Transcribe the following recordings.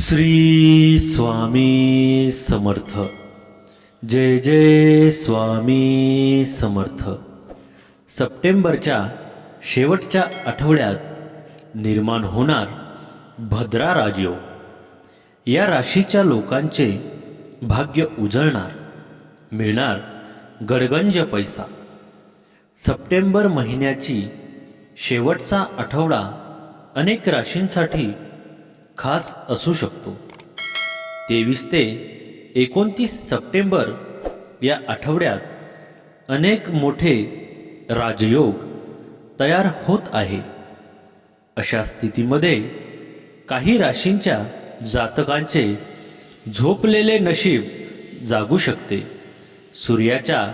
श्री स्वामी समर्थ. जय जय स्वामी समर्थ. सप्टेंबरच्या शेवटच्या आठवड्यात निर्माण होणार भद्रा राजयोग. या राशीच्या लोकांचे भाग्य उजळणार मिळणार गडगंज पैसा. सप्टेंबर महिन्याची शेवटचा आठवडा अनेक राशींसाठी खास असू शकतो. तेवीस ते एकोणतीस सप्टेंबर या आठवड्यात अनेक मोठे राजयोग तयार होत आहे. अशा स्थितीमध्ये काही राशींच्या जातकांचे झोपलेले नशीब जागू शकते. सूर्याच्या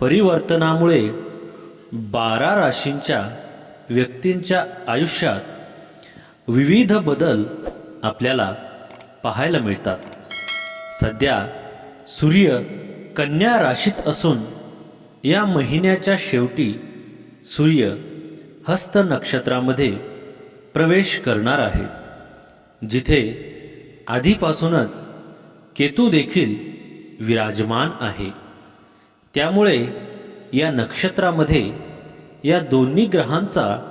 परिवर्तनामुळे बारा राशींच्या व्यक्तींच्या आयुष्यात विविध बदल आपल्याला पाहायला मिळतात. सध्या सूर्य कन्या राशीत असून या महिन्याच्या शेवटी सूर्य हस्त नक्षत्रामध्ये प्रवेश करणार आहे. जिथे आधीपासूनच केतू देखील विराजमान आहे. त्यामुळे या नक्षत्रामध्ये या दोन्ही ग्रहांचा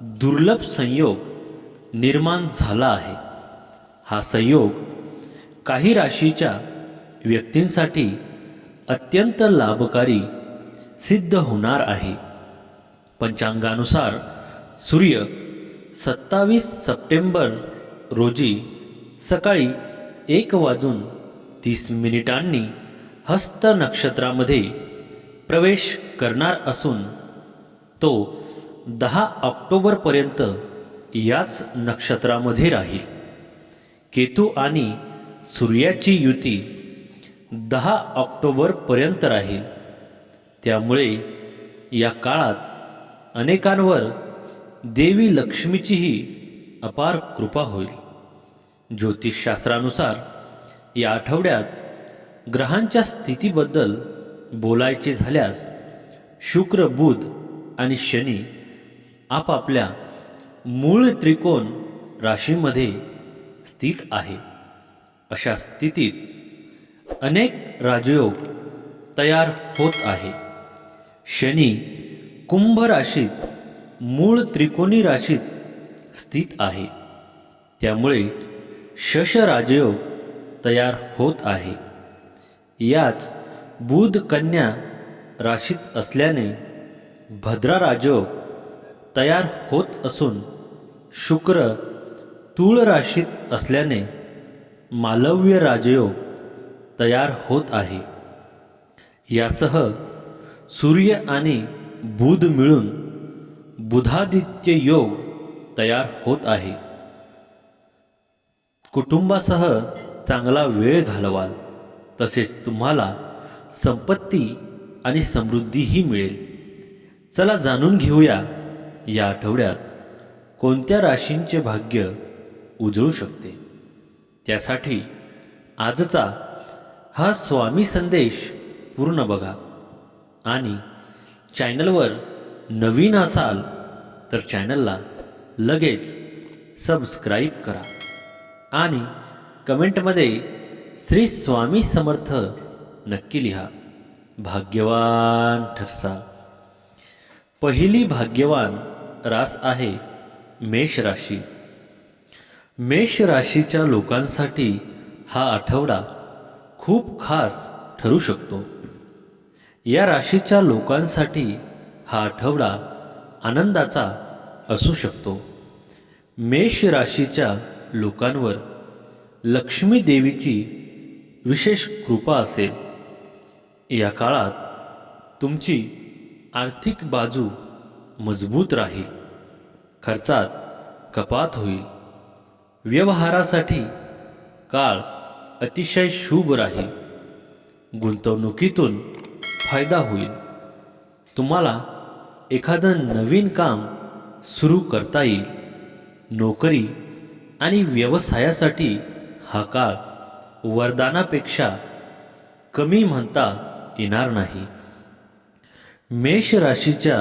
दुर्लभ संयोग निर्माण झाला आहे. हा संयोग काही राशीच्या व्यक्तींसाठी अत्यंत लाभकारी सिद्ध होणार आहे. पंचांगानुसार सूर्य सत्तावीस सप्टेंबर रोजी सकाळी एक वाजून तीस मिनिटांनी हस्त नक्षत्रामध्ये प्रवेश करणार असून तो दहा ऑक्टोबरपर्यंत याच नक्षत्रामध्ये राहील. केतू आणि सूर्याची युती दहा ऑक्टोबरपर्यंत राहील. त्यामुळे या काळात अनेकांवर देवी लक्ष्मीचीही अपार कृपा होईल. ज्योतिषशास्त्रानुसार या आठवड्यात ग्रहांच्या स्थितीबद्दल बोलायचे झाल्यास शुक्र बुध आणि शनी आपापल्या मूळ त्रिकोण राशीमध्ये स्थित आहे. अशा स्थितीत अनेक राजयोग तयार होत आहे. शनी कुंभ राशीत मूळ त्रिकोणी राशीत स्थित आहे. त्यामुळे शश राजयोग तयार होत आहे. याच बुध कन्या राशीत असल्याने भद्रा राजयोग तयार होत असून शुक्र तूळ राशीत असल्याने मालव्य राजयोग तयार होत आहे. यासह सूर्य आणि बुध मिळून बुधादित्य योग तयार होत आहे. कुटुंबासह चांगला वेळ घालवाल तसेच तुम्हाला संपत्ती आणि समृद्धीही मिळेल. चला जाणून घेऊया या आठवड्यात. कोणत्या राशींचे भाग्य उजळू शकते? त्यासाठी आजचा हा स्वामी संदेश पूर्ण बघा. आणि चॅनलवर नवीन असाल तर चॅनलला लगेच सबस्क्राईब करा. आणि कमेंटमध्ये श्री स्वामी समर्थ नक्की लिहा. भाग्यवान ठरसा. पहिली भाग्यवान रास आहे मेष राशी. मेष राशीच्या लोकांसाठी हा आठवडा खूप खास ठरू शकतो. या राशीच्या लोकांसाठी हा आठवडा आनंदाचा असू शकतो. मेष राशीच्या लोकांवर लक्ष्मी देवीची विशेष कृपा असेल. या काळात तुमची आर्थिक बाजू मजबूत राहील. खर्चात कपात होईल. व्यवहारासाठी काळ अतिशय शुभ राहील. गुंतवणुकीतून फायदा होईल. तुम्हाला एखादं नवीन काम सुरू करता येईल. नोकरी आणि व्यवसायासाठी हा काळ वरदानापेक्षा कमी म्हणता येणार नाही. मेष राशीच्या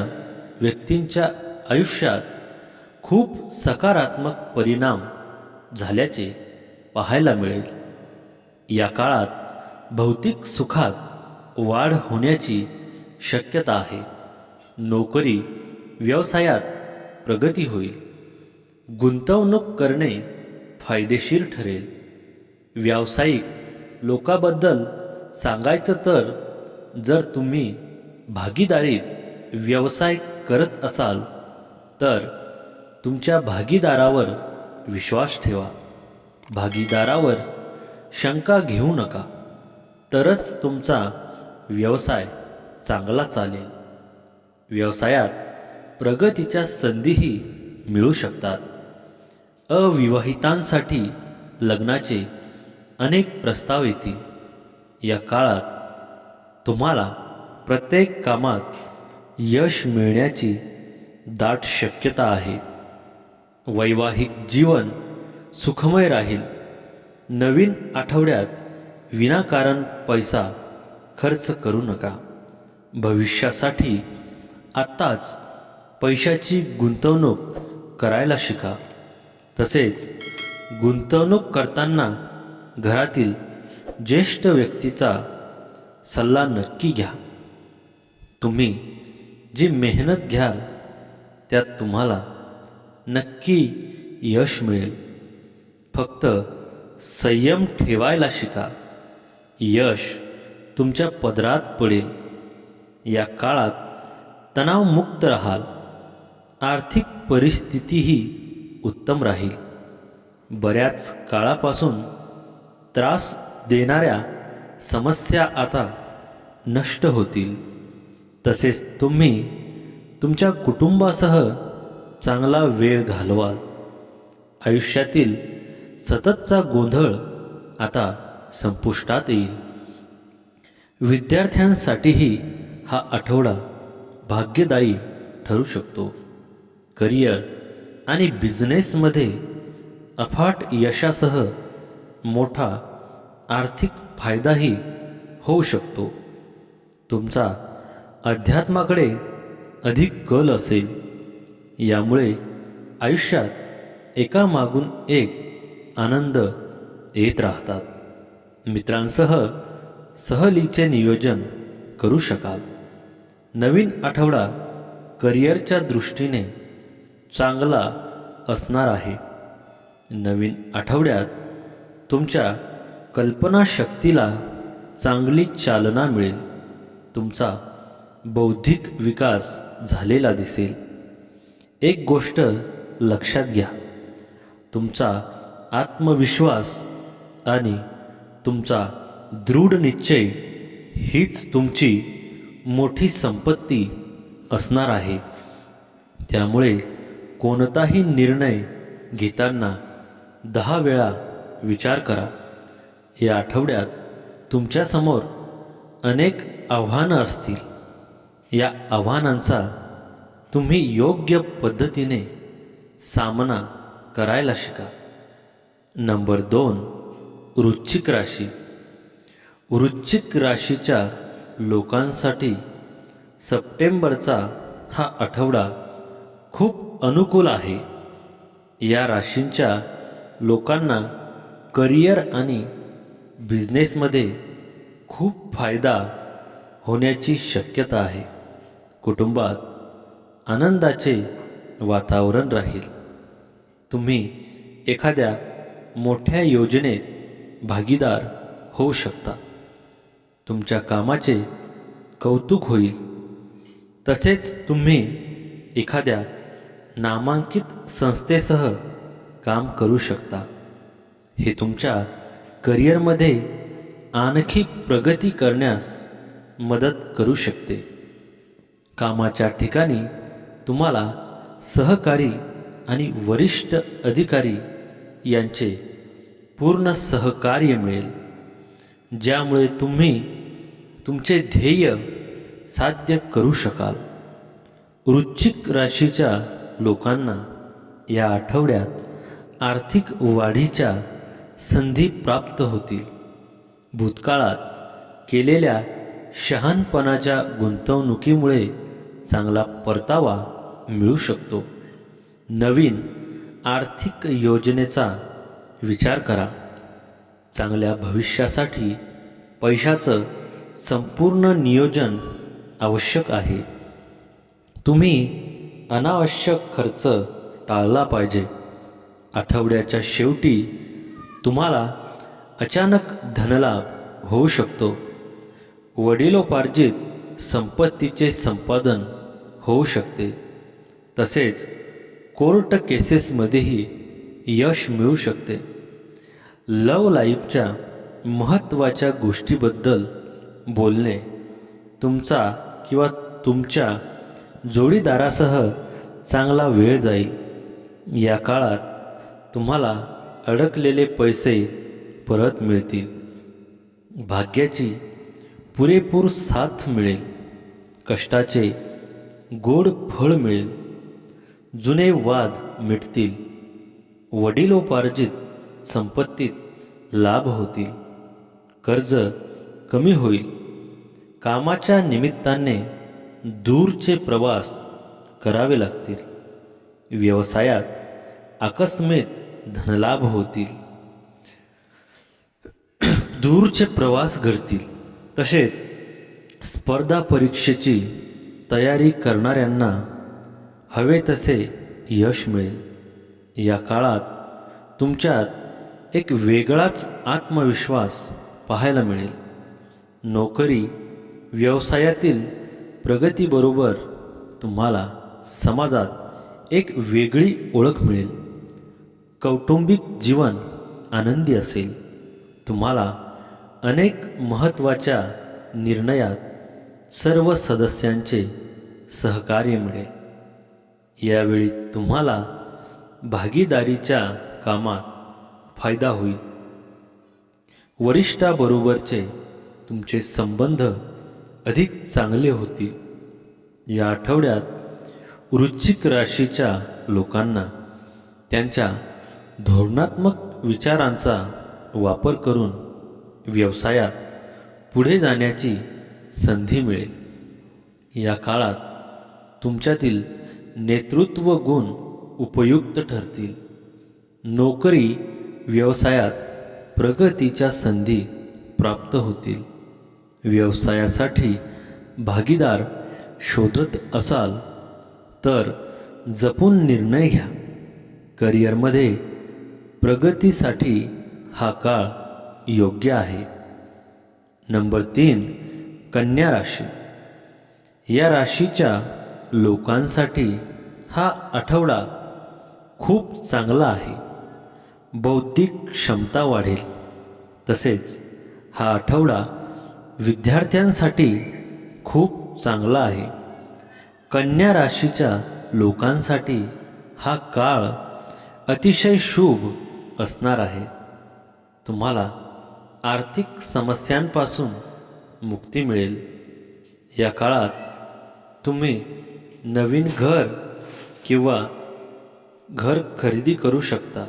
व्यक्तींच्या आयुष्यात खूप सकारात्मक परिणाम झाल्याचे पाहायला मिळेल. या काळात भौतिक सुखात वाढ होण्याची शक्यता आहे. नोकरी व्यवसायात प्रगती होईल. गुंतवणूक करणे फायदेशीर ठरेल. व्यावसायिक लोकाबद्दल सांगायचं तर जर तुम्ही भागीदारीत व्यवसाय करत असाल तर तुमच्या भागीदारावर विश्वास ठेवा. भागीदारावर शंका घेऊ नका. तरच तुमचा व्यवसाय चांगला चालेल. व्यवसायात प्रगतीच्या संधीही मिळू शकतात. अविवाहितांसाठी लग्नाचे अनेक प्रस्ताव येतील. या काळात तुम्हाला प्रत्येक कामात यश मिळण्याची दाट शक्यता आहे. वैवाहिक जीवन सुखमय राहील. नवीन आठवड्यात विनाकारण पैसा खर्च करू नका. भविष्यासाठी आत्ताच पैशाची गुंतवणूक करायला शिका. तसेच गुंतवणूक करताना घरातील ज्येष्ठ व्यक्तीचा सल्ला नक्की घ्या. तुम्ही जी मेहनत घ्याल त्यात तुम्हाला नक्की यश मिळेल. फक्त संयम ठेवायला शिका. यश तुमच्या पदरात पडेल. या काळात तणावमुक्त राहाल. आर्थिक परिस्थितीही उत्तम राहील. बऱ्याच काळापासून त्रास देणाऱ्या समस्या आता नष्ट होतील. तसेच तुम्ही तुमच्या कुटुंबासह चांगला वेळ घालवाल. आयुष्यातील सततचा गोंधळ आता संपुष्टात येईल. विद्यार्थ्यांसाठीही हा आठवडा भाग्यदायी ठरू शकतो. करिअर आणि बिझनेसमध्ये अफाट यशासह मोठा आर्थिक फायदाही होऊ शकतो. तुमचा अध्यात्माकडे अधिक कल असेल. यामुळे आयुष्यात एकामागून एक आनंद येत राहतात. मित्रांसह सहलीचे नियोजन करू शकाल. नवीन आठवडा करिअरच्या दृष्टीने चांगला असणार आहे. नवीन आठवड्यात तुमच्या कल्पनाशक्तीला चांगली चालना मिळेल. तुमचा बौद्धिक विकास झालेला दिसेल. एक गोष्ट लक्षात घ्या. तुमचा आत्मविश्वास आणि तुमचा दृढ निश्चय हीच तुमची मोठी संपत्ती असणार आहे. त्यामुळे कोणताही निर्णय घेताना दहा वेळा विचार करा. या आठवड्यात तुमच्यासमोर अनेक आव्हानं असतील. या आव्हानांचा तुम्ही योग्य पद्धतीने सामना करायला शिका. नंबर दोन वृश्चिक राशी. वृश्चिक राशीच्या लोकांसाठी सप्टेंबरचा हा आठवडा खूप अनुकूल आहे. या राशींच्या लोकांना करिअर आणि बिझनेसमध्ये खूप फायदा होण्याची शक्यता आहे. कुटुंबात आनंदाचे वातावरण राहील. तुम्ही एखाद्या मोठ्या योजनेत भागीदार होऊ शकता. तुमच्या कामाचे कौतुक होईल. तसेच तुम्ही एखाद्या नामांकित संस्थेसह काम करू शकता. हे तुमच्या करिअरमध्ये आणखी प्रगती करण्यास मदत करू शकते. कामाच्या ठिकाणी तुम्हाला सहकारी आणि वरिष्ठ अधिकारी यांचे पूर्ण सहकार्य मिळेल ज्यामुळे तुम्ही तुमचे ध्येय साध्य करू शकाल. वृश्चिक राशीच्या लोकांना या आठवड्यात आर्थिक वाढीच्या संधी प्राप्त होतील. भूतकाळात केलेल्या शहानपणाच्या गुंतवणुकीमुळे चांगला परतावा मिळू शकतो. नवीन आर्थिक योजनेचा विचार करा. चांगल्या भविष्यासाठी पैशाचं संपूर्ण नियोजन आवश्यक आहे. तुम्ही अनावश्यक खर्च टाळला पाहिजे. आठवड्याच्या शेवटी तुम्हाला अचानक धनलाभ होऊ शकतो. वडिलोपार्जित संपत्तीचे संपादन होऊ शकते. तसेच कोर्ट केसेसमध्येही यश मिळू शकते. लव लाईफच्या महत्त्वाच्या गोष्टीबद्दल बोलणे तुमचा किंवा तुमच्या जोडीदारासह चांगला वेळ जाईल. या काळात तुम्हाला अडकलेले पैसे परत मिळतील. भाग्याची पुरेपूर साथ मिळेल. कष्टाचे गोड फळ मिळेल. जुने वाद मिटतील वडिलोपार्जित संपत्तीत लाभ होतील कर्ज कमी होईल कामाच्या निमित्ताने दूरचे प्रवास करावे लागतील व्यवसायात आकस्मित धनलाभ होतील दूरचे प्रवास घडतील तसेच स्पर्धा परीक्षेची तयारी करणाऱ्यांना हवे तसे यश मिळेल. या काळात तुमच्यात एक वेगळाच आत्मविश्वास पाहायला मिळेल. नोकरी व्यवसायातील प्रगतीबरोबर तुम्हाला समाजात एक वेगळी ओळख मिळेल. कौटुंबिक जीवन आनंदी असेल. तुम्हाला अनेक महत्त्वाच्या निर्णयात सर्व सदस्यांचे सहकार्य मिळेल. यावेळी तुम्हाला भागीदारीच्या कामात फायदा होईल. वरिष्ठाबरोबरचे तुमचे संबंध अधिक चांगले होतील. या आठवड्यात वृश्चिक राशीच्या लोकांना त्यांच्या धोरणात्मक विचारांचा वापर करून व्यवसायात पुढे जाण्याची संधी मिळेल. या काळात तुमच्यातील नेतृत्व गुण उपयुक्त ठरतील. नोकरी व्यवसायात प्रगतीच्या संधी प्राप्त होतील. व्यवसायासाठी भागीदार शोधत असाल तर जपून निर्णय घ्या. करिअरमध्ये प्रगतीसाठी हा काळ योग्य आहे. नंबर तीन कन्या राशी. या राशीच्या लोकांसाठी हा आठवडा खूप चांगला आहे. बौद्धिक क्षमता वाढेल. तसेच हा आठवडा विद्यार्थ्यांसाठी खूप चांगला आहे. कन्या राशीच्या लोकांसाठी हा काळ अतिशय शुभ असणार आहे. तुम्हाला आर्थिक समस्यांपासून मुक्ती मिळेल. या काळात तुम्ही नवीन घर किंवा घर खरेदी करू शकता.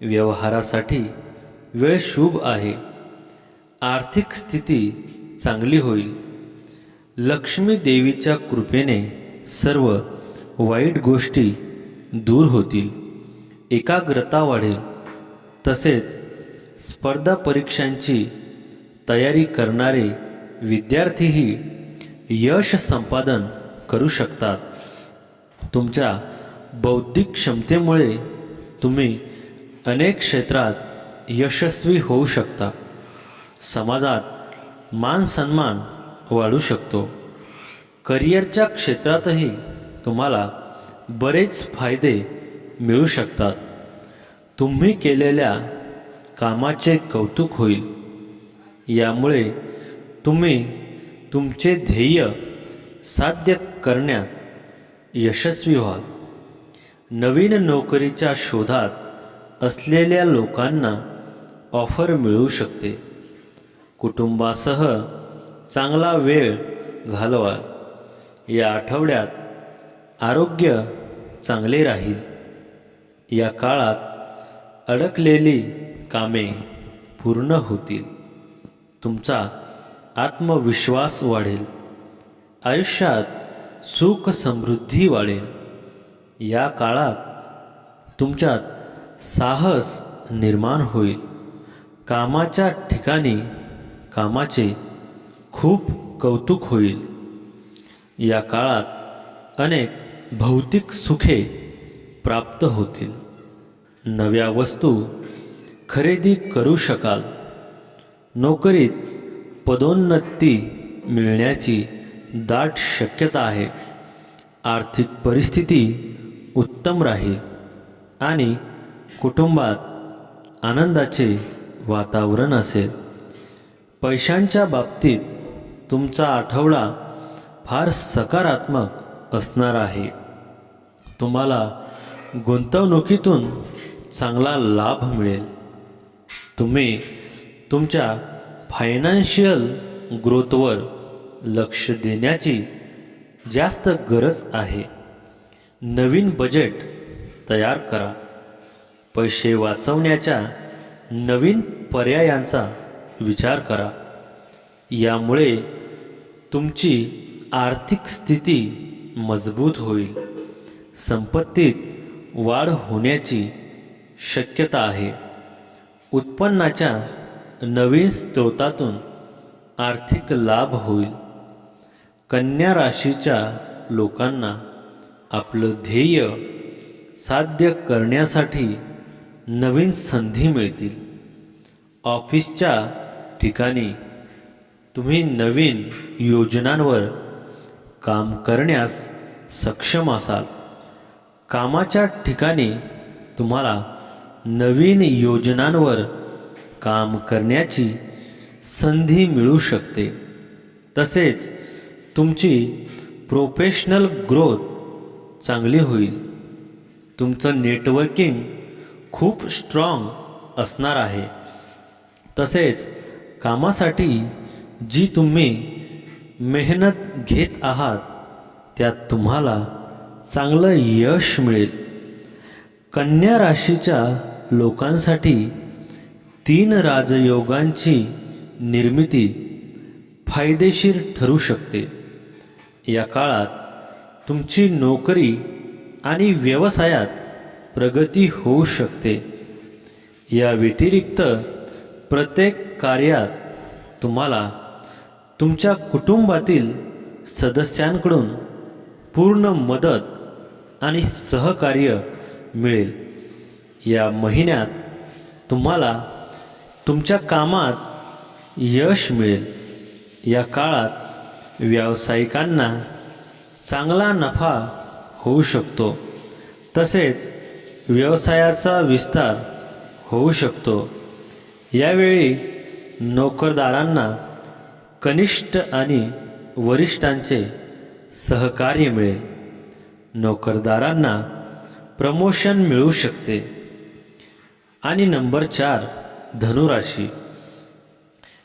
व्यवहारासाठी वेळ शुभ आहे. आर्थिक स्थिती चांगली होईल. लक्ष्मी देवीच्या कृपेने सर्व वाईट गोष्टी दूर होतील. एकाग्रता वाढेल. तसेच स्पर्धा परीक्षांची तयारी करणारे विद्यार्थीही यश संपादन करू शकतात. तुमच्या बौद्धिक क्षमतेमुळे तुम्ही अनेक क्षेत्रात यशस्वी होऊ शकता. समाजात मान सन्मान वाढू शकतो. करिअरच्या क्षेत्रातही तुम्हाला बरेच फायदे मिळू शकतात. तुम्ही केलेल्या कामाचे कौतुक होईल. यामुळे तुम्ही तुमचे ध्येय साध्य करण्यात यशस्वी व्हाल. नवीन नोकरीच्या शोधात असलेल्या लोकांना ऑफर मिळू शकते. कुटुंबासह चांगला वेळ घालवा या आठवड्यात आरोग्य चांगले राहील. या काळात अडकलेली कामे पूर्ण होतील. तुमचा आत्मविश्वास वाढेल. आयुष्यात सुख समृद्धी वाढेल. या काळात तुमच्यात साहस निर्माण होईल. कामाच्या ठिकाणी कामाचे खूप कौतुक होईल. या काळात अनेक भौतिक सुखे प्राप्त होतील. नव्या वस्तू खरेदी करू शकाल. नोकरीत पदोन्नती मिळण्याची दाट शक्यता आहे. आर्थिक परिस्थिती उत्तम राहील आणि कुटुंबात आनंदाचे वातावरण असेल. पैशांच्या बाबतीत तुमचा आठवडा फार सकारात्मक असणार आहे. तुम्हाला गुंतवणुकीतून चांगला लाभ मिळेल. तुम्ही तुमच्या फायनान्शियल ग्रोथवर लक्ष देण्याची जास्त गरज आहे. नवीन बजेट तयार करा. पैसे वाचवण्याच्या नवीन पर्यायांचा विचार करा. यामुळे तुमची आर्थिक स्थिती मजबूत होईल. संपत्तीत वाढ होण्याची शक्यता आहे. उत्पन्नाच्या नवीन स्रोतातून आर्थिक लाभ होईल. कन्या राशीच्या लोकांना आपलं ध्येय साध्य करण्यासाठी नवीन संधी मिळतील. ऑफिसच्या ठिकाणी तुम्ही नवीन योजनांवर काम करण्यास सक्षम असाल. कामाच्या ठिकाणी तुम्हाला नवीन योजनांवर काम करण्याची संधी मिळू शकते. तसेच तुमची प्रोफेशनल ग्रोथ चांगली होईल. तुमचं नेटवर्किंग खूप स्ट्रॉंग असणार आहे. तसेच कामासाठी जी तुम्ही मेहनत घेत आहात त्यात तुम्हाला चांगलं यश मिळेल. कन्या राशीच्या लोकांसाठी तीन राजयोगांची निर्मिती फायदेशीर ठरू शकते. या काळात तुमची नोकरी आणि व्यवसायात प्रगती होऊ शकते. या व्यतिरिक्त प्रत्येक कार्यात तुम्हाला तुमच्या कुटुंबातील सदस्यांकडून पूर्ण मदत आणि सहकार्य मिळेल. या महिन्यात तुम्हाला तुमच्या कामात यश मिळेल. या काळात व्यावसायिकांना चांगला नफा होऊ शकतो. तसेच व्यवसायाचा विस्तार होऊ शकतो. यावेळी नोकरदारांना कनिष्ठ आणि वरिष्ठांचे सहकार्य मिळेल. नोकरदारांना प्रमोशन मिळू शकते. आणि नंबर चार धनुराशी.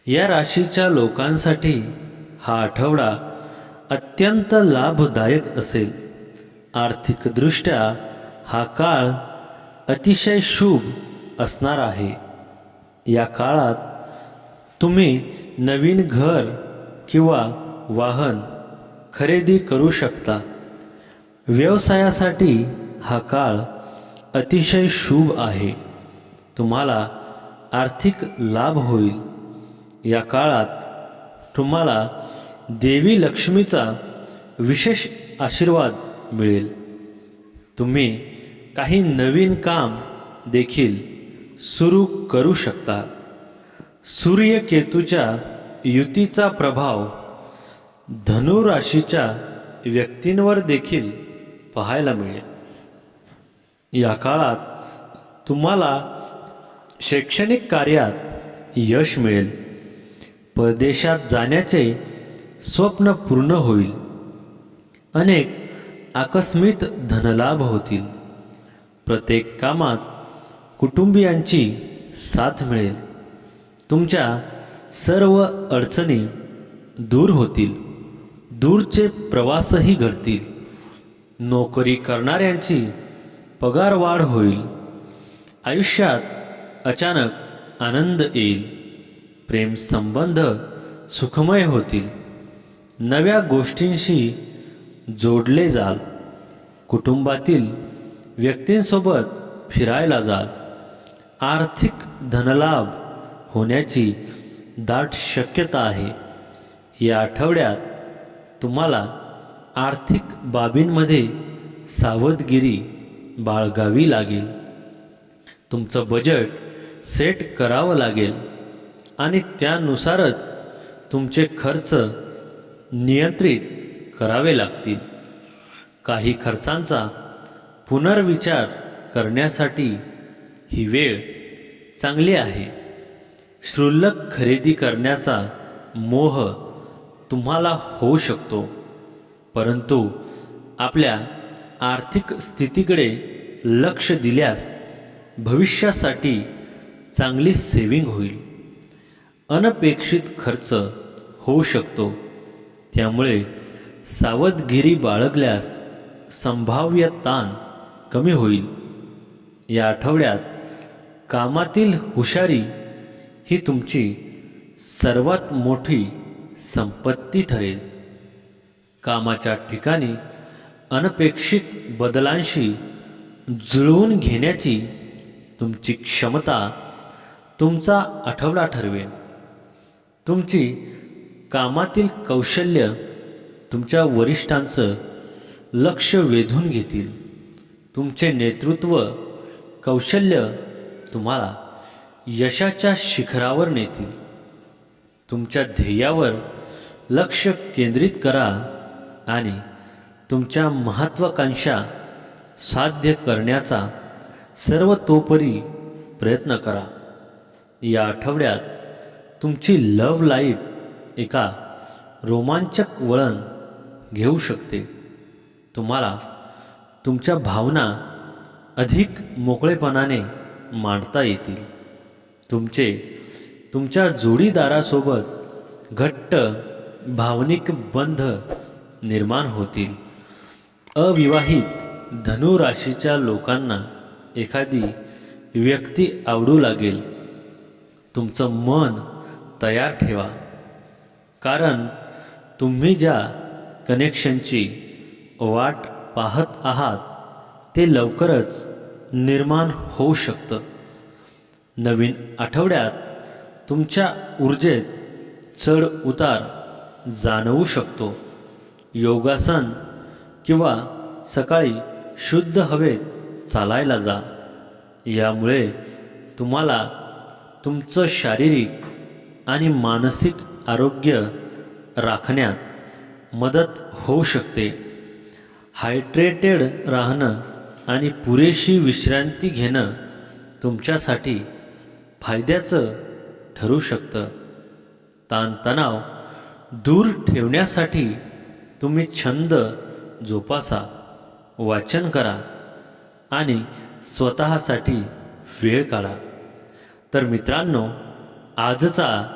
या राशीच्या लोकांसाठी हा आठवडा अत्यंत लाभदायक असेल. आर्थिकदृष्ट्या हा काळ अतिशय शुभ असणार आहे. या काळात तुम्ही नवीन घर किंवा वाहन खरेदी करू शकता. व्यवसायासाठी हा काळ अतिशय शुभ आहे. तुम्हाला आर्थिक लाभ होईल. या काळात तुम्हाला देवी लक्ष्मीचा विशेष आशीर्वाद मिळेल. तुम्ही काही नवीन काम देखील सुरू करू शकता. सूर्यकेतूच्या युतीचा प्रभाव धनुराशीच्या व्यक्तींवर देखील पाहायला मिळेल. या काळात तुम्हाला शैक्षणिक कार्यात यश मिळेल. परदेशात जाण्याचे स्वप्न पूर्ण होईल. अनेक आकस्मित धनलाभ होतील. प्रत्येक कामात कुटुंबियांची साथ मिळेल. तुमच्या सर्व अडचणी दूर होतील. दूरचे प्रवासही घडतील. नोकरी करणाऱ्यांची पगारवाढ होईल. आयुष्यात अचानक आनंद येईल. प्रेम संबंध सुखमय होतील. नव्या गोष्टींशी जोडले जाल. कुटुंबातील व्यक्तींसोबत फिरायला जाल. आर्थिक धनलाभ होण्याची दाट शक्यता आहे. या आठवड्यात तुम्हाला आर्थिक बाबींमध्ये सावधगिरी बाळगावी लागेल. तुमचं बजेट सेट करावं लागेल आणि त्यानुसारच तुमचे खर्च नियंत्रित करावे लागतील. काही खर्चांचा पुनर्विचार करण्यासाठी ही वेळ चांगली आहे. क्षुल्लक खरेदी करण्याचा मोह तुम्हाला होऊ शकतो. परंतु आपल्या आर्थिक स्थितीकडे लक्ष दिल्यास भविष्यासाठी चांगली सेविंग होईल. अनपेक्षित खर्च होऊ शकतो. त्यामुळे सावधगिरी बाळगल्यास संभाव्य ताण कमी होईल. या आठवड्यात कामातील हुशारी ही तुमची सर्वात मोठी संपत्ती ठरेल. कामाच्या ठिकाणी अनपेक्षित बदलांशी जुळवून घेण्याची तुमची क्षमता तुमचा आठवडा ठरवेल. तुमची कामातील कौशल्य तुमच्या वरिष्ठांचं लक्ष वेधून घेतील. तुमचे नेतृत्व कौशल्य तुम्हाला यशाच्या शिखरावर नेतील. तुमच्या ध्येयावर लक्ष केंद्रित करा आणि तुमच्या महत्त्वाकांक्षा साध्य करण्याचा सर्वतोपरी प्रयत्न करा. या आठवड्यात तुमची लव्ह लाईफ एका रोमांचक वळण घेऊ शकते. तुम्हाला तुमच्या भावना अधिक मोकळेपणाने मांडता येतील. तुमचे तुमच्या जोडीदारासोबत घट्ट भावनिक बंध निर्माण होतील. अविवाहित धनुराशीच्या लोकांना एखादी व्यक्ती आवडू लागेल. तुमचं मन तयार ठेवा. कारण तुम्ही ज्या कनेक्शनची वाट पाहत आहात ते लवकरच निर्माण होऊ शकतं. नवीन आठवड्यात तुमच्या ऊर्जेत चढ उतार जाणवू शकतो. योगासन किंवा सकाळी शुद्ध हवेत चालायला जा. यामुळे तुम्हाला तुमचं शारीरिक आणि मानसिक आरोग्य राखण्यात मदत होऊ शकते. हायड्रेटेड राहणं आणि पुरेशी विश्रांती घेणं तुमच्यासाठी फायद्याचं ठरू शकतं. ताणतणाव दूर ठेवण्यासाठी तुम्ही छंद जोपासा वाचन करा आणि स्वतःसाठी वेळ काढा. तर मित्रांनो आजचा